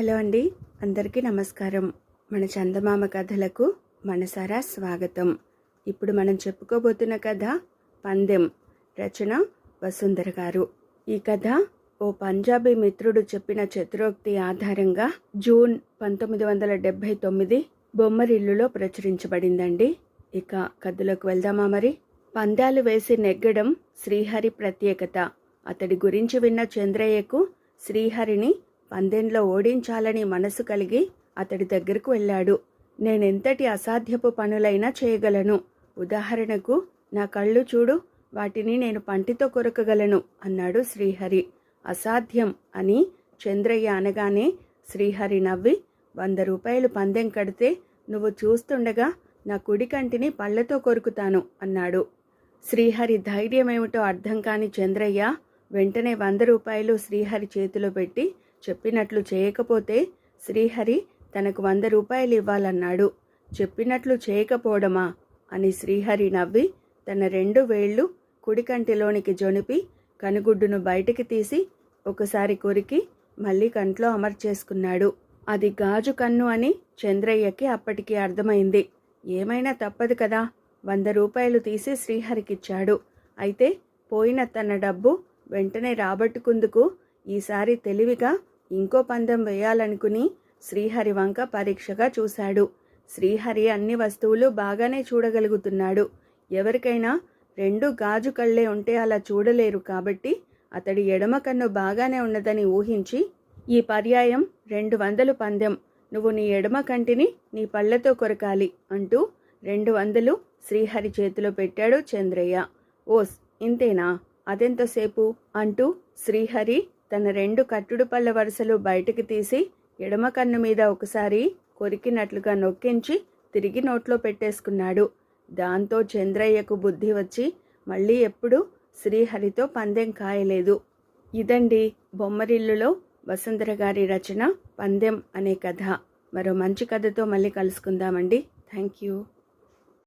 Hello అండి. అందరికీ నమస్కారం. మన చందమామ కథలకు మనసారా స్వాగతం. ఇప్పుడు మనం చెప్పుకోబోతున్న కథ పందెం రచన వసుంధర గారు. ఈ కథ ఓ పంజాబీ మిత్రుడు చెప్పిన చతురోక్తి ఆధారంగా జూన్ పంతొమ్మిది వందల డెబ్భై తొమ్మిది బొమ్మరిల్లులో ప్రచురించబడిందండి. ఇక కథలోకి వెళ్దామా మరి? పందాలు వేసి నెగ్గడం శ్రీహరి ప్రత్యేకత. అతడి గురించి విన్న చంద్రయ్యకు శ్రీహరిని పందెంలో ఓడించాలని మనసు కలిగి అతడి దగ్గరకు వెళ్ళాడు. నేనెంతటి అసాధ్యపు పనులైనా చేయగలను. ఉదాహరణకు నా కళ్ళు చూడు వాటిని నేను పంటితో కొరకగలను అన్నాడు శ్రీహరి. అసాధ్యం అని చంద్రయ్య అనగానే శ్రీహరి నవ్వి వంద రూపాయలు పందెం కడితే నువ్వు చూస్తుండగా నా కుడి కంటిని పళ్ళతో కొరుకుతాను అన్నాడు. శ్రీహరి ధైర్యమేమిటో అర్థం కాని చంద్రయ్య వెంటనే వంద రూపాయలు శ్రీహరి చేతిలో పెట్టి చెప్పినట్లు చేయకపోతే శ్రీహరి తనకు వంద రూపాయలు ఇవ్వాలన్నాడు. చెప్పినట్లు చేయకపోవడమా? అని శ్రీహరి నవ్వి తన రెండు వేళ్ళు కుడికంటిలోనికి జొనిపి కనుగుడ్డును బయటికి తీసి ఒకసారి కొరికి మళ్ళీ కంట్లో అమర్చేసుకున్నాడు. అది గాజు కన్ను అని చంద్రయ్యకి అప్పటికి అర్థమైంది. ఏమైనా తప్పదు కదా? వంద రూపాయలు తీసి శ్రీహరికిచ్చాడు. అయితే పోయిన తన డబ్బు వెంటనే రాబట్టుకుందుకు ఈసారి తెలివిగా ఇంకో పందెం వేయాలనుకుని శ్రీహరి వంక పరీక్షగా చూశాడు. శ్రీహరి అన్ని వస్తువులు బాగానే చూడగలుగుతున్నాడు. ఎవరికైనా రెండు గాజు కళ్ళే ఉంటే అలా చూడలేరు కాబట్టి అతడి ఎడమ కన్ను బాగానే ఉన్నదని ఊహించి ఈ పర్యాయం రెండు వందలు పందెం. నువ్వు నీ ఎడమ కంటిని నీ పళ్ళతో కొరకాలి అంటూ రెండు వందలు శ్రీహరి చేతిలో పెట్టాడు చంద్రయ్య. ఓస్ ఇంతేనా? అదెంతసేపు అంటూ శ్రీహరి తన రెండు కట్టుడు పళ్ళ వరుసలు బయటకు తీసి ఎడమ కన్ను మీద ఒకసారి కొరికినట్లుగా నొక్కించి తిరిగి నోట్లో పెట్టేసుకున్నాడు. దాంతో చంద్రయ్యకు బుద్ధి వచ్చి మళ్ళీ ఎప్పుడు శ్రీహరితో పందెం కాయలేదు. ఇదండి బొమ్మరిల్లులో వసుంధర గారి రచన పందెం అనే కథ. మరో మంచి కథతో మళ్ళీ కలుసుకుందామండి. Thank you.